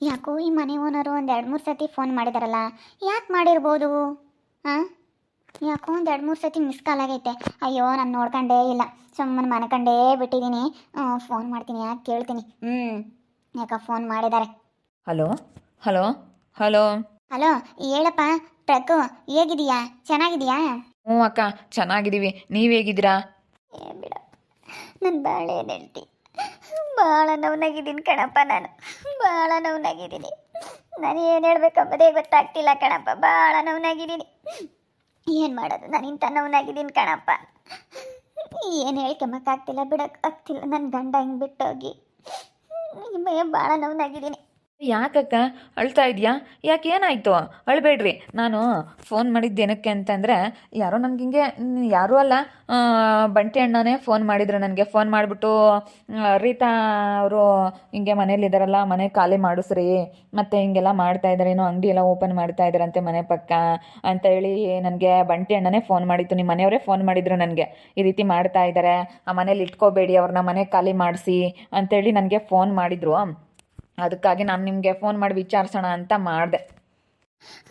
ಯಾಕೋ ಈ ಮನೆ ಓನರು ಒಂದು ಎರಡು ಮೂರು ಸತಿ ಫೋನ್ ಮಾಡಿದಾರಲ್ಲ ಯಾಕೆ ಮಾಡಿರ್ಬೋದು? ಹಾಂ ಯಾಕೋ ಒಂದು ಎರಡು ಮೂರು ಸತಿ ಮಿಸ್ ಕಾಲ್ ಆಗೈತೆ. ಅಯ್ಯೋ ನಾನು ನೋಡ್ಕೊಂಡೇ ಇಲ್ಲ. ಸುಮ್ಮನೆ ಮನ್ಕಂಡೇ ಬಿಟ್ಟಿದ್ದೀನಿ ಫೋನ್ ಮಾಡ್ತೀನಿ ಯಾಕೆ ಕೇಳ್ತೀನಿ? ಹ್ಞೂ ಯಾಕ ಫೋನ್ ಮಾಡಿದ್ದಾರೆ ಹಲೋ? ಹಲೋ? ಹಲೋ? ಹಲೋ ಹೇಳಪ್ಪ ಪ್ರಕು ಹೇಗಿದೀಯಾ ಚೆನ್ನಾಗಿದೀಯಾ ಹ್ಞೂ ಅಕ್ಕ ಚೆನ್ನಾಗಿದ್ದೀವಿ. ನೀವು ಹೇಗಿದ್ದೀರಾ? ಏ ಬಿಡ. ನನ್ನ ಬಾಳೆ ಹೇಳ್ತಿ ಭಾಳ ನೋವ್ನಾಗಿದ್ದೀನಿ ಕಣಪ್ಪ ನಾನು. ಭಾಳ ನೋವ್ನಾಗಿದ್ದೀನಿ. ನಾನು ಏನು ಹೇಳ್ಬೇಕಂಬುದೇ ಗೊತ್ತಾಗ್ತಿಲ್ಲ ಕಣಪ್ಪ. ಭಾಳ ನೋವ್ನಾಗಿದ್ದೀನಿ. ಏನು ಮಾಡೋದು? ನಾನು ಇಂಥ ನೋವ್ನಾಗಿದ್ದೀನಿ ಕಣಪ್ಪ. ಏನು ಹೇಳ್ಕೊಂಬಕ್ಕಾಗ್ತಿಲ್ಲ ಬಿಡೋಕ್ಕಾಗ್ತಿಲ್ಲ ನನ್ನ ಗಂಡ ಹಿಂಗೆ ಬಿಟ್ಟೋಗಿ. ಭಾಳ ನೋವ್ನಾಗಿದ್ದೀನಿ. ಯಾಕಕ್ಕ? ಅಳ್ತಾ ಇದೆಯಾ? ಯಾಕೆ ಏನಾಯಿತು? ಅಳಬೇಡ್ರಿ. ನಾನು ಫೋನ್ ಮಾಡಿದ್ದು ಏನಕ್ಕೆ ಅಂತಂದರೆ, ಯಾರೋ ನನಗೆ ಹಿಂಗೆ ಯಾರೂ ಅಲ್ಲ. ಬಂಟಿ ಅಣ್ಣನೇ ಫೋನ್ ಮಾಡಿದ್ರು ನನಗೆ. ಫೋನ್ ಮಾಡಿಬಿಟ್ಟು ರೀತಾ ಅವರು ಹಿಂಗೆ ಮನೇಲಿದ್ದಾರಲ್ಲ ಮನೆ ಖಾಲಿ ಮಾಡಿಸ್ರಿ. ಮತ್ತು ಹಿಂಗೆಲ್ಲ ಮಾಡ್ತಾ ಇದ್ದಾರೆ ಏನೋ ಅಂಗಡಿ ಎಲ್ಲ ಓಪನ್ ಮಾಡ್ತಾ ಇದ್ದಾರಂತೆ ಮನೆ ಪಕ್ಕ ಅಂತ ಹೇಳಿ ನನಗೆ ಬಂಟಿ ಅಣ್ಣನೇ ಫೋನ್ ಮಾಡಿತ್ತು ನಿಮ್ಮ ಮನೆಯವರೇ ಫೋನ್ ಮಾಡಿದ್ರು ನನಗೆ. ಈ ರೀತಿ ಮಾಡ್ತಾ ಇದ್ದಾರೆ ಆ ಮನೇಲಿ ಇಟ್ಕೋಬೇಡಿ, ಅವ್ರನ್ನ ಮನೆ ಖಾಲಿ ಮಾಡಿಸಿ ಅಂತೇಳಿ ನನಗೆ ಫೋನ್ ಮಾಡಿದ್ರು. ಅದಕ್ಕಾಗಿ ನಾನು ನಿಮಗೆ ಫೋನ್ ಮಾಡಿ ವಿಚಾರಿಸೋಣ ಅಂತ ಮಾಡಿದೆ.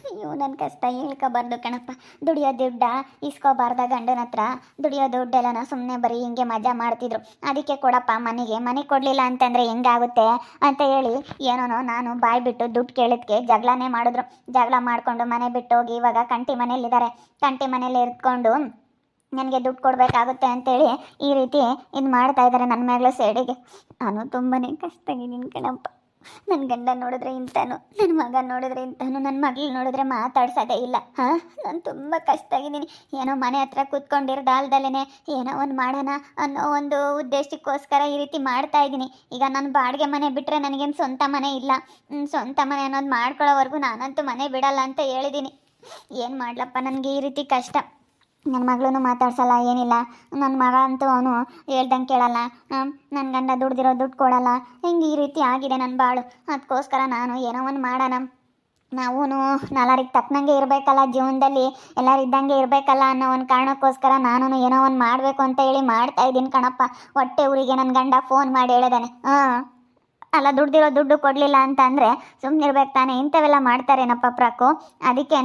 ಅಯ್ಯೋ ನನ್ನ ಕಷ್ಟ ಹೇಳ್ಕೋಬಾರ್ದು ಕಣಪ್ಪ. ದುಡಿಯೋ ದುಡ್ಡ ಇಸ್ಕೋಬಾರ್ದ ಗಂಡನ ಹತ್ರ. ದುಡಿಯೋ ದುಡ್ಡೆಲ್ಲನ ಸುಮ್ಮನೆ ಬರೀ ಹಿಂಗೆ ಮಜಾ ಮಾಡ್ತಿದ್ರು. ಅದಕ್ಕೆ ಕೊಡಪ್ಪ, ಮನೆಗೆ ಮನೆ ಕೊಡಲಿಲ್ಲ ಅಂತಂದರೆ ಹೆಂಗಾಗುತ್ತೆ? ಅಂತ ಹೇಳಿ ಏನೋನೋ ನಾನು ಬಾಯ್ ಬಿಟ್ಟು ದುಡ್ಡು ಕೇಳಿದ್ಕೆ ಜಗಳನೇ ಮಾಡಿದ್ರು. ಜಗಳ ಮಾಡಿಕೊಂಡು ಮನೆ ಬಿಟ್ಟು ಹೋಗಿ ಇವಾಗ ಕಂಟಿ ಮನೇಲಿದ್ದಾರೆ ಕಂಟಿ ಮನೇಲಿ ಇರ್ಕೊಂಡು ನನಗೆ ದುಡ್ಡು ಕೊಡಬೇಕಾಗುತ್ತೆ ಅಂತೇಳಿ ಈ ರೀತಿ ಇದು ಮಾಡ್ತಾ ಇದ್ದಾರೆ ನನ್ನ ಮಗಳು ಸೈಡಿಗೆ. ನಾನು ತುಂಬಾ ಕಷ್ಟ ಆಗಿದ್ದೀನಿ ಕಣಪ್ಪ. ನನ್ನ ಗಂಡ ನೋಡಿದ್ರೆ ಇಂತಾನು ನನ್ನ ಮಗ ನೋಡಿದ್ರೆ ಇಂತಾನು ನನ್ನ ಮಗಳು ನೋಡಿದ್ರೆ ಮಾತಾಡ್ಸೋದೇ ಇಲ್ಲ. ಹಾಂ? ನಾನು ತುಂಬ ಕಷ್ಟ ಆಗಿದ್ದೀನಿ ಏನೋ ಮನೆ ಹತ್ರ ಕೂತ್ಕೊಂಡಿರೋದಲ್ದಲೇ ಏನೋ ಒಂದು ಮಾಡೋಣ ಅನ್ನೋ ಒಂದು ಉದ್ದೇಶಕ್ಕೋಸ್ಕರ ಈ ರೀತಿ ಮಾಡ್ತಾ ಇದ್ದೀನಿ. ಈಗ ನಾನು ಬಾಡಿಗೆ ಮನೆ ಬಿಟ್ಟರೆ ನನಗೇನು ಸ್ವಂತ ಮನೆ ಇಲ್ಲ. ಸ್ವಂತ ಮನೆ ಅನ್ನೋದು ಮಾಡ್ಕೊಳ್ಳೋವರೆಗೂ ನಾನಂತೂ ಮನೆ ಬಿಡಲ್ಲ ಅಂತ ಹೇಳಿದ್ದೀನಿ. ಏನು ಮಾಡ್ಲಪ್ಪ, ನನಗೆ ಈ ರೀತಿ ಕಷ್ಟ. ನನ್ನ ಮಗಳೂ ಮಾತಾಡ್ಸಲ್ಲ, ಏನಿಲ್ಲ. ನನ್ನ ಮಗ ಅಂತೂ ಅವನು ಹೇಳ್ದಂಗೆ ಕೇಳಲ್ಲ. ನನ್ನ ಗಂಡ ದುಡ್ದಿರೋ ದುಡ್ಡು ಕೊಡಲ್ಲ. ಹಿಂಗೆ ಈ ರೀತಿ ಆಗಿದೆ ನನ್ನ ಬಾಳು. ಅದಕ್ಕೋಸ್ಕರ ನಾನು ಏನೋ ಒಂದು ಮಾಡೋಣ. ನಾವೂ ನಾಲ್ವರಿಗೆ ತಕ್ಕನಂಗೆ ಇರಬೇಕಲ್ಲ, ಜೀವನದಲ್ಲಿ ಎಲ್ಲರೂ ಇದ್ದಂಗೆ ಇರಬೇಕಲ್ಲ ಅನ್ನೋ ಒಂದು ಕಾರಣಕ್ಕೋಸ್ಕರ ನಾನು ಏನೋ ಒಂದು ಮಾಡಬೇಕು ಅಂತ ಹೇಳಿ ಮಾಡ್ತಾ ಇದ್ದೀನಿ ಕಣಪ್ಪ. ಹೊಟ್ಟೆ ಊರಿಗೆ ನನ್ನ ಗಂಡ ಫೋನ್ ಮಾಡಿ ಹೇಳಿದಾನೆ. ಹಾಂ ಅಲ್ಲ, ದುಡ್ದಿರೋ ದುಡ್ಡು ಕೊಡಲಿಲ್ಲ ಅಂತ ಅಂದರೆ ಸುಮ್ಮನಿರ್ಬೇಕು ತಾನೆ. ಇಂಥವೆಲ್ಲ ಮಾಡ್ತಾರೇನಪ್ಪ ಪ್ರಾಕು? ಅದಕ್ಕೇ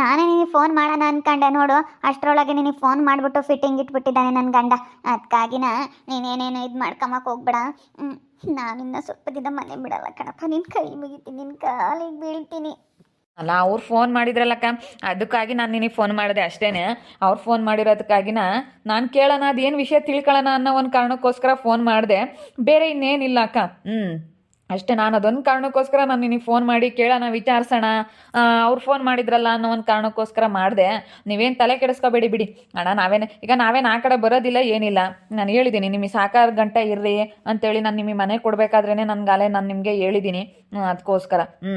ನಾನೇ ನಿನಗೆ ಫೋನ್ ಮಾಡೋಣ ಅಂದ್ಕೊಂಡೆ ನೋಡು. ಅಷ್ಟರೊಳಗೆ ನಿನಗೆ ಫೋನ್ ಮಾಡಿಬಿಟ್ಟು ಫಿಟ್ಟಿಂಗ್ ಇಟ್ಬಿಟ್ಟಿದ್ದಾನೆ ನನ್ನ ಗಂಡ. ಅದಕ್ಕಾಗಿನ ನೀನೇನೇನು ಇದು ಮಾಡ್ಕೊಂಬಕ್ಕೆ ಹೋಗ್ಬೇಡ. ನಾನು ಸ್ವಲ್ಪ ದಿನ ಮನೆ ಬಿಡಲ್ಲ ಕಣಪ್ಪ. ನಿನ್ನ ಕೈ ಮುಗಿತೀನಿ ನಿನ್ನ ಕಾಲಿಗೆ ಬೀಳ್ತೀನಿ. ಅಲ್ಲ, ಅವ್ರು ಫೋನ್ ಮಾಡಿದ್ರಲ್ಲಕ್ಕ? ಅದಕ್ಕಾಗಿ ನಾನು ನಿನಗೆ ಫೋನ್ ಮಾಡಿದೆ ಅಷ್ಟೇನೆ. ಅವ್ರು ಫೋನ್ ಮಾಡಿರೋದಕ್ಕಾಗಿನ ನಾನು ಕೇಳೋಣ, ಅದೇನು ವಿಷಯ ತಿಳ್ಕೊಳ್ಳೋಣ ಅನ್ನೋ ಒಂದು ಕಾರಣಕ್ಕೋಸ್ಕರ ಫೋನ್ ಮಾಡಿದೆ. ಬೇರೆ ಇನ್ನೇನಿಲ್ಲ ಅಕ್ಕ. ಹ್ಞೂ ಅಷ್ಟೇ, ನಾನು ಅದೊಂದು ಕಾರಣಕ್ಕೋಸ್ಕರ ನಾನು ನಿನಗೆ ಫೋನ್ ಮಾಡಿ ಕೇಳೋಣ, ವಿಚಾರಿಸೋಣ. ಅವ್ರು ಫೋನ್ ಮಾಡಿದ್ರಲ್ಲ ಅನ್ನೋ ಒಂದು ಕಾರಣಕ್ಕೋಸ್ಕರ ಮಾಡಿದೆ. ನೀವೇನು ತಲೆ ಕೆಡಿಸ್ಕೋಬೇಡಿ ಬಿಡಿ. ಅಣ್ಣ, ನಾವೇನು, ಈಗ ನಾವೇನು ಆ ಕಡೆ ಬರೋದಿಲ್ಲ, ಏನಿಲ್ಲ. ನಾನು ಹೇಳಿದ್ದೀನಿ ನಿಮಗೆ ಸಾಕಾರ ಗಂಟೆ ಇರ್ರಿ ಅಂತೇಳಿ ನಾನು ನಿಮಗೆ ಮನೆ ಕೊಡಬೇಕಾದ್ರೇ ನನಗಾಲೆ ನಾನು ನಿಮಗೆ ಹೇಳಿದ್ದೀನಿ ಅದಕ್ಕೋಸ್ಕರ ಹ್ಞೂ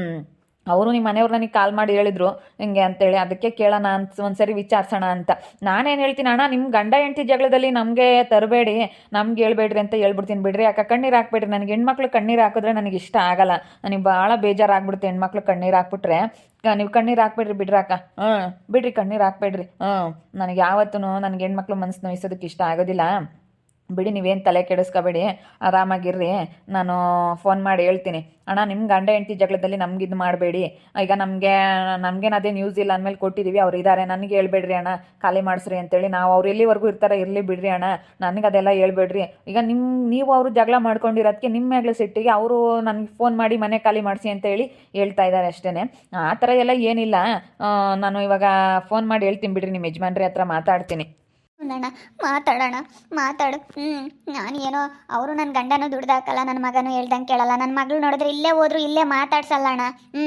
ಅವರು ನಿಮ್ಮ ಮನೆಯವ್ರು ನನಗೆ ಕಾಲ್ ಮಾಡಿ ಹೇಳಿದ್ರು, ಹಿಂಗೆ ಅಂತೇಳಿ. ಅದಕ್ಕೆ ಕೇಳೋಣ ಅಂತ, ಒಂದ್ಸರಿ ವಿಚಾರಿಸೋಣ ಅಂತ. ನಾನೇನು ಹೇಳ್ತೀನಿ ಅಣ್ಣ ನಿಮ್ಮ ಗಂಡ ಹೆಂಡತಿ ಜಗಳದಲ್ಲಿ ನಮಗೆ ತರಬೇಡಿ, ನಮ್ಗೆ ಹೇಳ್ಬೇಡ್ರಿ ಅಂತ ಹೇಳ್ಬಿಡ್ತೀನಿ ಬಿಡ್ರಿ. ಯಾಕೆ ಕಣ್ಣೀರು ಹಾಕ್ಬೇಡ್ರಿ. ನನಗೆ ಹೆಣ್ಮಕ್ಳು ಕಣ್ಣೀರು ಹಾಕಿದ್ರೆ ನನಗೆ ಇಷ್ಟ ಆಗಲ್ಲ. ನನಗೆ ಭಾಳ ಬೇಜಾರಾಗ್ಬಿಡುತ್ತೆ ಹೆಣ್ಮಕ್ಳು ಕಣ್ಣೀರು ಹಾಕ್ಬಿಟ್ರೆ. ನೀವು ಕಣ್ಣೀರು ಹಾಕ್ಬೇಡ್ರಿ ಬಿಡ್ರಿ ಅಕ್ಕ. ಹ್ಞೂ ಬಿಡ್ರಿ ಕಣ್ಣೀರು ಹಾಕ್ಬೇಡ್ರಿ. ಹ್ಞೂ ನನಗೆ ಯಾವತ್ತೂ ನನಗೆ ಹೆಣ್ಮಕ್ಳು ಮನಸ್ಸು ನೋಯಿಸೋದಕ್ಕೆ ಇಷ್ಟ ಆಗೋದಿಲ್ಲ. ಬಿಡಿ, ನೀವೇನು ತಲೆ ಕೆಡಿಸ್ಕೋಬೇಡಿ, ಆರಾಮಾಗಿರ್ರಿ. ನಾನು ಫೋನ್ ಮಾಡಿ ಹೇಳ್ತೀನಿ. ಅಣ್ಣ ನಿಮ್ಮ ಗಂಡ ಹೆಂಡತಿ ಜಗಳದಲ್ಲಿ ನಮ್ಗೆ ಇದು ಮಾಡಬೇಡಿ. ಈಗ ನಮಗೆ ನಮಗೇನು ಅದೇ ನ್ಯೂಸ್ ಇಲ್ಲ ಅಂದಮೇಲೆ ಕೊಟ್ಟಿದ್ದೀವಿ ಅವ್ರು ಇದ್ದಾರೆ ನನಗೆ ಹೇಳ್ಬೇಡ್ರಿ ಅಣ್ಣ. ಖಾಲಿ ಮಾಡಿಸ್ರಿ ಅಂತೇಳಿ ನಾವು ಅವ್ರು ಎಲ್ಲಿವರೆಗೂ ಇರ್ತಾರೆ ಇರಲಿ ಬಿಡ್ರಿ ಅಣ್ಣ. ನನಗೆ ಅದೆಲ್ಲ ಹೇಳ್ಬೇಡ್ರಿ. ಈಗ ನಿಮ್ಮ ನೀವು ಅವರು ಜಗಳ ಮಾಡ್ಕೊಂಡಿರೋದಕ್ಕೆ ನಿಮ್ಮ ಮೇಗ್ಲ ಸಿಟ್ಟಿಗೆ ಅವರು ನನಗೆ ಫೋನ್ ಮಾಡಿ ಮನೆ ಖಾಲಿ ಮಾಡಿಸಿ ಅಂತೇಳಿ ಹೇಳ್ತಾ ಇದ್ದಾರೆ ಅಷ್ಟೇ ಆ ಥರ ಎಲ್ಲ ಏನಿಲ್ಲ. ನಾನು ಇವಾಗ ಫೋನ್ ಮಾಡಿ ಹೇಳ್ತೀನಿ ಬಿಡ್ರಿ ನಿಮ್ಮ ಯಜಮಾನ್ರಿ ಹತ್ರ ಮಾತಾಡ್ತೀನಿ. ಅಣ್ಣ ಮಾತಾಡೋಣ, ಮಾತಾಡು. ಹ್ಞೂ ನಾನು ಏನೋ ಅವರು ನನ್ನ ಗಂಡನೂ ದುಡ್ದಾಕಲ್ಲ ನನ್ನ ಮಗನೂ ಹೇಳ್ದಂಗೆ ಕೇಳಲ್ಲ. ನನ್ನ ಮಗಳು ನೋಡಿದ್ರೆ ಇಲ್ಲೇ ಹೋದ್ರು, ಇಲ್ಲೇ ಮಾತಾಡ್ಸಲ್ಲ ಅಣ್ಣ ಹ್ಞೂ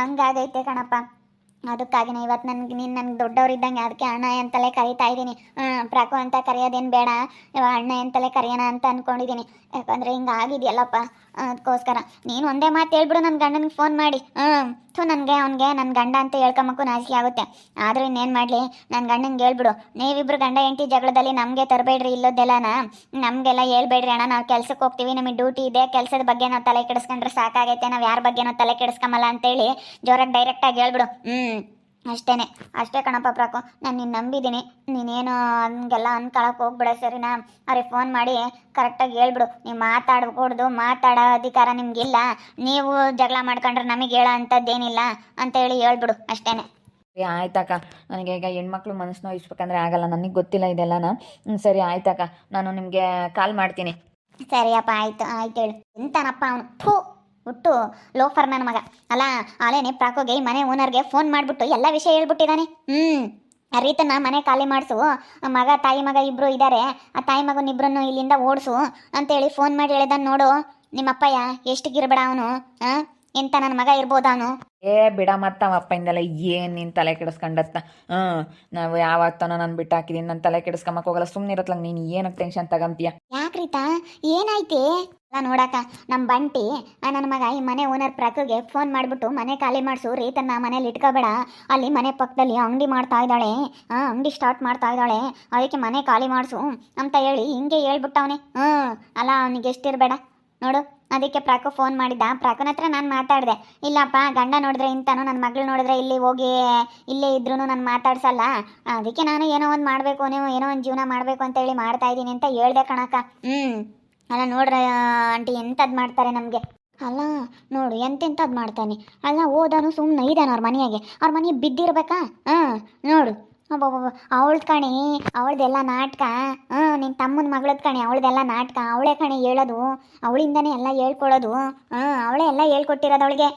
ಹಂಗಾಗೈತೆ ಕಣಪ್ಪ. ಅದಕ್ಕಾಗಿನೇ ಇವತ್ತು ನನಗೆ, ನೀನು ನನಗೆ ದೊಡ್ಡವ್ರು ಇದ್ದಂಗೆ ಅದಕ್ಕೆ ಅಣ್ಣ ಅಂತಲೇ ಕರಿತಾ ಇದ್ದೀನಿ ಹ್ಞೂ ಪ್ರಕು ಅಂತ ಕರೆಯೋದೇನು ಬೇಡ. ಅಣ್ಣ ಅಂತಲೇ ಕರೆಯೋಣ ಅಂತ ಅಂದ್ಕೊಂಡಿದ್ದೀನಿ ಯಾಕಂದರೆ ಹಿಂಗೆ ಆಗಿದೆಯಲ್ಲಪ್ಪ. ಅದಕ್ಕೋಸ್ಕರ. ನೀನು ಒಂದೇ ಮಾತು ಹೇಳ್ಬಿಡು ನನ್ನ ಗಂಡನಿಗೆ ಫೋನ್ ಮಾಡಿ. ಹ್ಞೂ ಥೂ, ನನಗೆ, ಅವನಿಗೆ ನನ್ನ ಗಂಡ ಅಂತ ಹೇಳ್ಕೊಂಬಕ್ಕೂ ನಾಚಿಕೆ ಆಗುತ್ತೆ. ಆದರೂ ಇನ್ನೇನು ಮಾಡಲಿ? ನನ್ನ ಗಂಡನಿಗೆ ಹೇಳ್ಬಿಡು. ನೀವಿಬ್ರು ಗಂಡ, ಹೆಂಡತಿ ಜಗಳದಲ್ಲಿ ನಮಗೆ ತರಬೇಡ್ರಿ ಇಲ್ಲೋದೆಲ್ಲನ ನಮಗೆಲ್ಲ ಹೇಳ್ಬೇಡ್ರಿ ಅಣ್ಣ, ನಾವು ಕೆಲ್ಸಕ್ಕೆ ಹೋಗ್ತೀವಿ, ನಮಗೆ ಡ್ಯೂಟಿ ಇದೆ, ಕೆಲಸದ ಬಗ್ಗೆ ನಾವು ತಲೆ ಕೆಡಿಸ್ಕೊಂಡ್ರೆ ಸಾಕಾಗೈತೆ, ನಾವು ಯಾರ ಬಗ್ಗೆ ನಾವು ತಲೆ ಕೆಡಿಸ್ಕೊಂಬಲ್ಲ ಅಂತೇಳಿ ಜೋರಾಗಿ ಡೈರೆಕ್ಟಾಗಿ ಹೇಳ್ಬಿಡು. ಹ್ಞೂ ಅಷ್ಟೇನೆ. ಅಷ್ಟೇ ಕಣಪ್ಪ ಪ್ರಾಕು. ನಾನು ನಿನ್ನ ನಂಬಿದ್ದೀನಿ ನೀನೇನು ಹಂಗೆಲ್ಲ ಅಂದ್ಕೊಳಕ್ಕೆ ಹೋಗ್ಬಿಡ ಸರಿನಾ? ಅವ್ರಿಗೆ ಫೋನ್ ಮಾಡಿ ಕರೆಕ್ಟಾಗಿ ಹೇಳ್ಬಿಡು. ನೀವು ಮಾತಾಡ್ಕೊಡ್ದು ಮಾತಾಡೋ ಅಧಿಕಾರ ನಿಮಗಿಲ್ಲ. ನೀವು ಜಗಳ ಮಾಡ್ಕೊಂಡ್ರೆ ನಮಗೆ ಹೇಳೋ ಅಂಥದ್ದೇನಿಲ್ಲ ಅಂತೇಳಿ ಹೇಳ್ಬಿಡು. ಅಷ್ಟೇನೆ. ಸರಿ ಆಯ್ತಕ್ಕ ನನಗೆ ಈಗ ಹೆಣ್ಮಕ್ಳು ಮನಸ್ಸು ನೋಯಿಸ್ಬೇಕಂದ್ರೆ ಆಗಲ್ಲ. ನನಗೆ ಗೊತ್ತಿಲ್ಲ ಇದೆಲ್ಲನ. ಹ್ಞೂ ಸರಿ ಆಯ್ತಕ್ಕ ನಾನು ನಿಮಗೆ ಕಾಲ್ ಮಾಡ್ತೀನಿ. ಸರಿಯಪ್ಪ ಆಯ್ತು. ಆಯ್ತು ಹೇಳು. ಎಂತನಪ್ಪ ಅವನು? ಥೂ! ಹುಟ್ಟು ಲೋಫರ್ ನನ್ನ ಮಗ. ಅಲ್ಲ, ಆಲೇನೆ ಪ್ರಾಕೋಗೆ ಈ ಮನೆ ಓನರ್ಗೆ ಫೋನ್ ಮಾಡಿಬಿಟ್ಟು ಎಲ್ಲ ವಿಷಯ ಹೇಳ್ಬಿಟ್ಟಿದ್ದಾನೆ ಹ್ಞೂ ರೀತನ ಮನೆ ಖಾಲಿ ಮಾಡಿಸು. ಮಗ, ತಾಯಿ ಮಗ ಇಬ್ಬರು ಇದ್ದಾರೆ ಆ ತಾಯಿ ಮಗನಿಬ್ರನ್ನು ಇಲ್ಲಿಂದ ಓಡಿಸು. ಅಂತೇಳಿ ಫೋನ್ ಮಾಡಿ ಹೇಳಿದಾನೆ ನೋಡು. ನಿಮ್ಮಪ್ಪಯ್ಯ ಎಷ್ಟು ಗಿರ್ಬೇಡ ಅವನು ಹಾಂ ಎಂತ ನನ್ನ ಮಗ ಇರ್ಬೋದಾನು? ಏ ಬಿಡ ಮತ್ತ ಅಪ್ಪಿಂದೆಲ್ಲ ಏನು ನೀನ್ ತಲೆ ಕೆಡಿಸ್ಕೊಂಡತ್ತ? ಹ್ಮ್ ನಾವು ಯಾವತ್ತನೋ ನನ್ ಬಿಟ್ಟು ಹಾಕಿದೀನಿ ನನ್ನ ತಲೆ ಕೆಡಿಸ್ಕೊಂಬಕ್ ಹೋಗಲ್ಲ ಸುಮ್ಮನೆ ಇರತ್ಲ ನೀನು ಏನಕ್ಕೆ ಟೆನ್ಷನ್ ತಗಂತೀಯ? ಯಾಕ್ರೀತಾ ಏನಾಯ್ತಿ? ಅಲ್ಲ ನೋಡಕ್ಕ ನಮ್ಮ ಬಂಟಿ ನನ್ನ ಮಗ ಈ ಮನೆ ಓನರ್ ಪ್ರಕೃಗೆ ಫೋನ್ ಮಾಡಿಬಿಟ್ಟು ಮನೆ ಖಾಲಿ ಮಾಡಿಸು ರೀತನ್ನ ಮನೇಲಿ ಇಟ್ಕೋಬೇಡ. ಅಲ್ಲಿ ಮನೆ ಪಕ್ಕದಲ್ಲಿ ಅಂಗಡಿ ಮಾಡ್ತಾ ಇದ್ದಾಳೆ. ಆ ಅಂಗಡಿ ಸ್ಟಾರ್ಟ್ ಮಾಡ್ತಾ ಇದ್ದಾಳೆ. ಅದಕ್ಕೆ ಮನೆ ಖಾಲಿ ಮಾಡಿಸು ಅಂತ ಹೇಳಿ ಹಿಂಗೆ ಹೇಳ್ಬಿಟ್ಟವನೆ. ಹ್ಞೂ ಅಲ್ಲ ಅವನಿಗೆ ಎಷ್ಟಿರಬೇಡ ನೋಡು, ಅದಕ್ಕೆ ಪ್ರಾಕು ಫೋನ್ ಮಾಡಿದ್ದ. ಪ್ರಾಕುನ ಹತ್ರ ನಾನು ಮಾತಾಡಿದೆ. ಇಲ್ಲಪ್ಪ, ಗಂಡ ನೋಡಿದ್ರೆ ಇಂತಾನು ನನ್ನ ಮಗಳು ನೋಡಿದ್ರೆ ಇಲ್ಲಿ ಹೋಗಿ, ಇಲ್ಲೇ ಇದ್ರೂ ನಾನು ಮಾತಾಡ್ಸಲ್ಲ. ಅದಕ್ಕೆ ನಾನು ಏನೋ ಒಂದು ಮಾಡಬೇಕು, ನೀವು ಏನೋ ಒಂದು ಜೀವನ ಮಾಡಬೇಕು ಅಂತೇಳಿ ಮಾಡ್ತಾ ಇದ್ದೀನಿ ಅಂತ ಹೇಳ್ದೆ ಕಣಕ್ಕ. ಹ್ಞೂ ಅಲ್ಲ ನೋಡ್ರ, ಆಂಟಿ ಎಂಥದ್ದು ಮಾಡ್ತಾರೆ ನಮಗೆ? ಅಲ್ಲ, ನೋಡು ಎಂತೆಂಥದ್ದು ಮಾಡ್ತಾನೆ? ಅಲ್ಲ, ಓದಾನು ಸುಮ್ಮನೆ ಇದ್ದಾನೆ ಅವ್ರ ಮನೆಯಾಗೆ. ಅವ್ರ ಮನೆಗೆ ಬಿದ್ದಿರ್ಬೇಕಾ? ಹಾಂ, ನೋಡು. ಅವಳ್ದು ಕಣಿ, ಅವಳದೆಲ್ಲ ನಾಟಕ ಹ್ಞೂ ನಿನ್ನ ತಮ್ಮನ ಮಗಳದ್ ಕಣಿ, ಅವಳದೆಲ್ಲ ನಾಟಕ, ಅವಳೇ ಕಣಿ ಹೇಳೋದು, ಅವಳಿಂದನೇ ಎಲ್ಲ ಹೇಳ್ಕೊಡೋದು ಹ್ಞೂ ಅವಳೇ ಎಲ್ಲ ಹೇಳ್ಕೊಟ್ಟಿರೋದು ಅವಳಿಗೆ.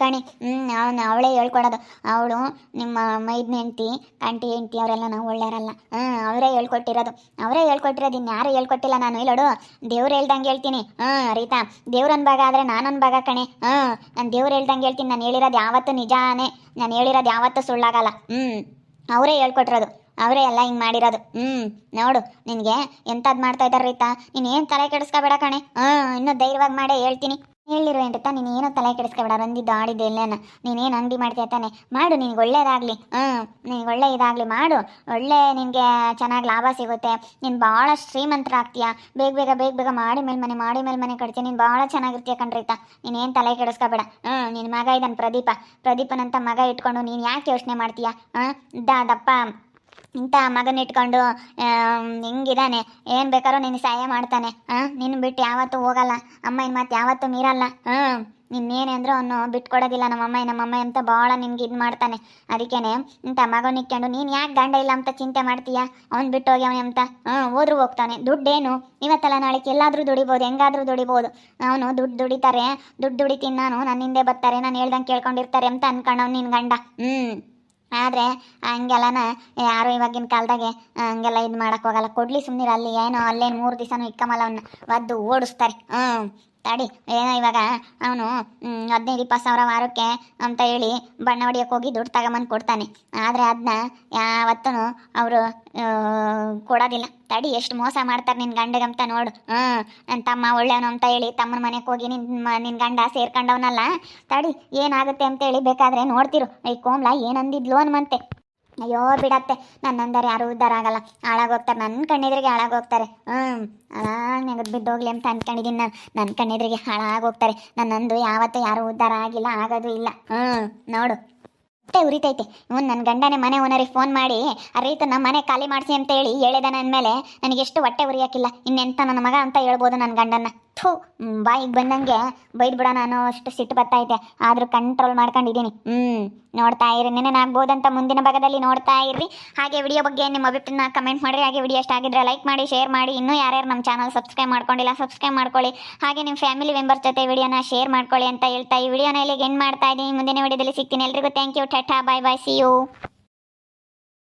ಕಣಿ ಹ್ಞೂ ಅವನು ಅವಳೇ ಹೇಳ್ಕೊಡೋದು. ಅವಳು ನಿಮ್ಮ ಮೈದ್ನ ಹೆಂಡ್ತಿ, ಕಂಟಿ ಹೆಂಡ್ತಿ, ಅವರೆಲ್ಲ ನಾವು ಒಳ್ಳೆಯವರಲ್ಲ ಹ್ಞೂ ಅವರೇ ಹೇಳ್ಕೊಟ್ಟಿರೋದು. ಅವರೇ ಹೇಳ್ಕೊಟ್ಟಿರೋದು ಇನ್ಯಾರು ಹೇಳ್ಕೊಟ್ಟಿಲ್ಲ ನಾನು ಇಲ್ಲೋಡು ದೇವ್ರು ಹೇಳ್ದಂಗೆ ಹೇಳ್ತೀನಿ ಹ್ಞೂ ರೀತಾ ದೇವ್ರನ್ ಭಾಗ ಆದರೆ ನಾನೊಂದು ಭಾಗ ಕಣೆ ಹ್ಞೂ ನಾನು ದೇವ್ರು ಹೇಳ್ದಂಗೆ ಹೇಳ್ತೀನಿ, ನಾನು ಹೇಳಿರೋದು ಯಾವತ್ತೂ ನಿಜಾನೇ, ನಾನು ಹೇಳಿರೋದು ಯಾವತ್ತೂ ಸುಳ್ಳಾಗಲ್ಲ ಹ್ಞೂ ಅವರೇ ಹೇಳ್ಕೊಟ್ಟಿರೋದು ಅವರೇ ಎಲ್ಲ ಹಿಂಗೆ ಮಾಡಿರೋದು. ಹ್ಞೂ ನೋಡು, ನಿನಗೆ ಎಂಥದ್ದು ಮಾಡ್ತಾ ಇದ್ದಾರೆ ರೀತಾ? ನೀನು ಏನು ತಲೆ ಕೆಡಿಸ್ಕೋಬೇಡ ಕಣೆ? ಹಾಂ ಇನ್ನೂ ಧೈರ್ಯವಾಗಿ ಮಾಡೇ ಹೇಳ್ತೀನಿ. ಹೇಳಿರು ಏನ್ರಿತಾ ನೀನು ನೀನೇನೋ ತಲೆ ಕೆಡಿಸ್ಕೋಬೇಡ ಬಂದಿದ್ದು ಆಡಿದ್ದು ಇಲ್ಲೇನ ನೀನೇನು ಅಂಗಡಿ ಮಾಡ್ತೀಯ ತಾನೆ? ಮಾಡು, ನಿನಗೆ ಒಳ್ಳೇದಾಗಲಿ. ಹ್ಞೂ ನಿನಗೆ ಒಳ್ಳೆ ಇದಾಗಲಿ, ಮಾಡು. ಒಳ್ಳೆ ನಿನಗೆ ಚೆನ್ನಾಗಿ ಲಾಭ ಸಿಗುತ್ತೆ. ನೀನು ಭಾಳ ಶ್ರೀಮಂತರಾಗ್ತೀಯ. ಬೇಗ ಬೇಗ ಬೇಗ ಬೇಗ ಮಾಡಿ ಮೇಲೆ ಮನೆ, ಮಾಡಿ ಮೇಲೆ ಮನೆ ಕಟ್ತೀಯ. ನೀನು ಭಾಳ ಚೆನ್ನಾಗಿರ್ತೀಯ ಕಣ್ರೀತ ನೀನೇನು ತಲೆ ಕೆಡಿಸ್ಕೋಬೇಡ ಹ್ಞೂ ನಿನ್ನ ಮಗ ಇದ್ದಾನೆ ಪ್ರದೀಪ. ಪ್ರದೀಪನಂತ ಮಗ ಇಟ್ಕೊಂಡು ನೀನು ಯಾಕೆ ಯೋಚನೆ ಮಾಡ್ತೀಯ? ಹಾಂ ದಪ್ಪ. ಇಂಥ ಮಗನ ಇಟ್ಕೊಂಡು ಆಮ್, ಹಿಂಗಿದಾನೆ. ಏನು ಬೇಕಾದ್ರೂ ನಿನ್ನ ಸಹಾಯ ಮಾಡ್ತಾನೆ. ಹಾಂ ನಿನ್ನ ಬಿಟ್ಟು ಯಾವತ್ತೂ ಹೋಗಲ್ಲ. ಅಮ್ಮನ ಮತ್ತೆ ಯಾವತ್ತೂ ಮೀರಲ್ಲ. ಹಾಂ ಏನೇ ಅಂದರೂ ಅವನು ಬಿಟ್ಕೊಡೋದಿಲ್ಲ ನಮ್ಮ ಅಮ್ಮ ನಮ್ಮ ಅಮ್ಮ ಅಂತ ಭಾಳ ನಿನ್ಗೆ ಇದು ಮಾಡ್ತಾನೆ. ಅದಕ್ಕೇನೆ ಇಂಥ ಮಗನ ಇಟ್ಕೊಂಡು ನೀನು ಯಾಕೆ ಗಂಡ ಇಲ್ಲ ಅಂತ ಚಿಂತೆ ಮಾಡ್ತೀಯ? ಅವ್ನು ಬಿಟ್ಟು ಹೋಗ್ಯವನೆ ಅಂತ. ಹ್ಞೂ ಹೋದ್ರೂ ಹೋಗ್ತಾನೆ. ದುಡ್ಡೇನು? ಇವತ್ತಲ್ಲ ನಾಳೆಗೆ ಎಲ್ಲಾದರೂ ದುಡಿಬೋದು ಹೆಂಗಾದರೂ ದುಡಿಬೋದು. ಅವನು ದುಡ್ಡು ದುಡಿತಾರೆ ದುಡ್ಡು ದುಡಿತೀನಿ ನಾನು ನನ್ನ ಹಿಂದೆ ಬರ್ತಾರೆ ನಾನು ಹೇಳ್ದಂಗೆ ಕೇಳ್ಕೊಂಡಿರ್ತಾರೆ ಅಂತ ಅನ್ಕೊಂಡವ್ ನಿನ್ನ ಗಂಡ. ಹ್ಞೂ ಆದರೆ ಹಂಗೆಲ್ಲನ ಯಾರು ಇವಾಗಿನ ಕಾಲದಾಗೆ ಹಂಗೆಲ್ಲ ಇದು ಮಾಡೋಕ್ಕೋಗಲ್ಲ ಹೋಗಲ್ಲ. ಕೊಡ್ಲಿ ಸುಮ್ಮನಿರ ಅಲ್ಲಿ, ಏನೋ ಅಲ್ಲೇನು ಮೂರು ದಿವಸನೂ ಇಕ್ಕಮಲ್ಲ ಅವನ್ನ ಒದ್ದು ಓಡಿಸ್ತಾರೆ. ಹ್ಞೂ ತಡಿ ಏನೋ ಇವಾಗ ಅವನು ಹದಿನೈದು, ಇಪ್ಪತ್ತು ಸಾವಿರ ವಾರಕ್ಕೆ ಅಂತ ಹೇಳಿ ಬಣ್ಣ ಹೊಡಿಯೋಕೆ ಹೋಗಿ ದುಡ್ಡು ತಗೊಂಬಂದು ಕೊಡ್ತಾನೆ. ಆದರೆ ಅದನ್ನ ಯಾವತ್ತೂ ಅವರು ಕೊಡೋದಿಲ್ಲ. ತಡಿ, ಎಷ್ಟು ಮೋಸ ಮಾಡ್ತಾರೆ ನಿನ್ನ ಗಂಡಗಂತ ನೋಡು. ಹ್ಞೂ ನನ್ನ ತಮ್ಮ ಒಳ್ಳೆಯವನು ಅಂತ ಹೇಳಿ ತಮ್ಮನ ಮನೆಗೆ ಹೋಗಿ ನಿನ್ನ ನಿನ್ನ ಗಂಡ ಸೇರ್ಕೊಂಡವನಲ್ಲ. ತಡಿ, ಏನಾಗುತ್ತೆ ಅಂತೇಳಿ ಬೇಕಾದ್ರೆ ನೋಡ್ತಿರು. ಈ ಕೋಮ್ಲ, ಏನಂದಿದ್ಲು ಅನ್ಮಂತೆ. ಅಯ್ಯೋ, ಬಿಡತ್ತೆ. ನನ್ನಂದರೆ ಯಾರು ಉದ್ಧಾರ ಆಗಲ್ಲ. ಹಾಳಾಗೋಗ್ತಾರೆ. ನನ್ನ ಕಣ್ಣೆದ್ರಿಗೆ ಹಾಳಾಗೋಗ್ತಾರೆ. ಹ್ಞೂ ಹಾಳಾಗಿ ನೆಗದು ಬಿದ್ದೋಗ್ಲಿ ಅಂತ ಅನ್ಕೊಂಡಿದ್ದೀನಿ ನಾನು. ನನ್ನ ಕಣ್ಣೆದ್ರಿಗೆ ಹಾಳಾಗೋಗ್ತಾರೆ. ನನ್ನಂದು ಯಾವತ್ತೂ ಯಾರು ಉದ್ಧಾರ ಆಗಿಲ್ಲ, ಆಗೋದು ಇಲ್ಲ. ಹ್ಞೂ ನೋಡು. ಮತ್ತೆ ಉರಿತೈತೆ. ಇವನು ನನ್ನ ಗಂಡನೇ ಮನೆ ಓನರಿಗೆ ಫೋನ್ ಮಾಡಿ ಆ ರೀತಿ ನಮ್ಮ ಮನೆ ಖಾಲಿ ಮಾಡಿಸಿ ಅಂತ ಹೇಳಿ ಹೇಳಿದಾನೆ ಮೇಲೆ, ನನಗೆ ಎಷ್ಟು ಹೊಟ್ಟೆ ಉರಿಯಾಕಿಲ್ಲ ಇನ್ನೆಂತ ನನ್ನ ಮಗ ಅಂತ ಹೇಳ್ಬೋದು ನನ್ನ ಗಂಡನ್ನ. ಥೂ ಬಾಯಿಗೆ ಬಂದಂಗೆ ಬೈದ್ಬಿಡ ಬಿಡೋಣ ಅನ್ನೋ ಅಷ್ಟು ಸಿಟ್ಟು ಬರ್ತೈತೆ ಆದರೂ ಕಂಟ್ರೋಲ್ ಮಾಡ್ಕೊಂಡಿದ್ದೀನಿ. ಹ್ಞೂ ನೋಡ್ತಾ ಇರಿ. ನೆನೆನಾಗ್ಬೋದಂತ ಮುಂದಿನ ಭಾಗದಲ್ಲಿ ನೋಡ್ತಾ ಇರ್ರಿ. ಹಾಗೆ ವಿಡಿಯೋ ಬಗ್ಗೆ ನಿಮ್ಮ ಅಭಿಪ್ರಾಯನ ಕಮೆಂಟ್ ಮಾಡಿರಿ. ಹಾಗೆ ವಿಡಿಯೋ ಆಗಿದ್ರೆ ಲೈಕ್ ಮಾಡಿ ಶೇರ್ ಮಾಡಿ. ಇನ್ನೂ ಯಾರ್ಯಾರು ನಮ್ಮ ಚಾನಲ್ ಸಬ್ಸ್ಕ್ರೈಬ್ ಮಾಡ್ಕೊಂಡಿಲ್ಲ ಸಬ್ಸ್ಕ್ರೈಬ್ ಮಾಡ್ಕೊಳ್ಳಿ. ಹಾಗೆ ನಿಮ್ಮ ಫ್ಯಾಮಿಲಿ ಮೆಂಬರ್ಸ್ ಜೊತೆ ವಿಡಿಯೋನ ಶೇರ್ ಮಾಡ್ಕೊಳ್ಳಿ ಅಂತ ಹೇಳ್ತಾ ಈ ವಿಡಿಯೋನ ಇಲ್ಲಿಗೆ ಎಂಡ್ ಮಾಡ್ತಾ ಇದ್ದೀನಿ. ಮುಂದಿನ ವಿಡಿಯೋದಲ್ಲಿ ಸಿಗ್ತೀನಿ. ಎಲ್ರಿಗೂ thank you tata bye bye see you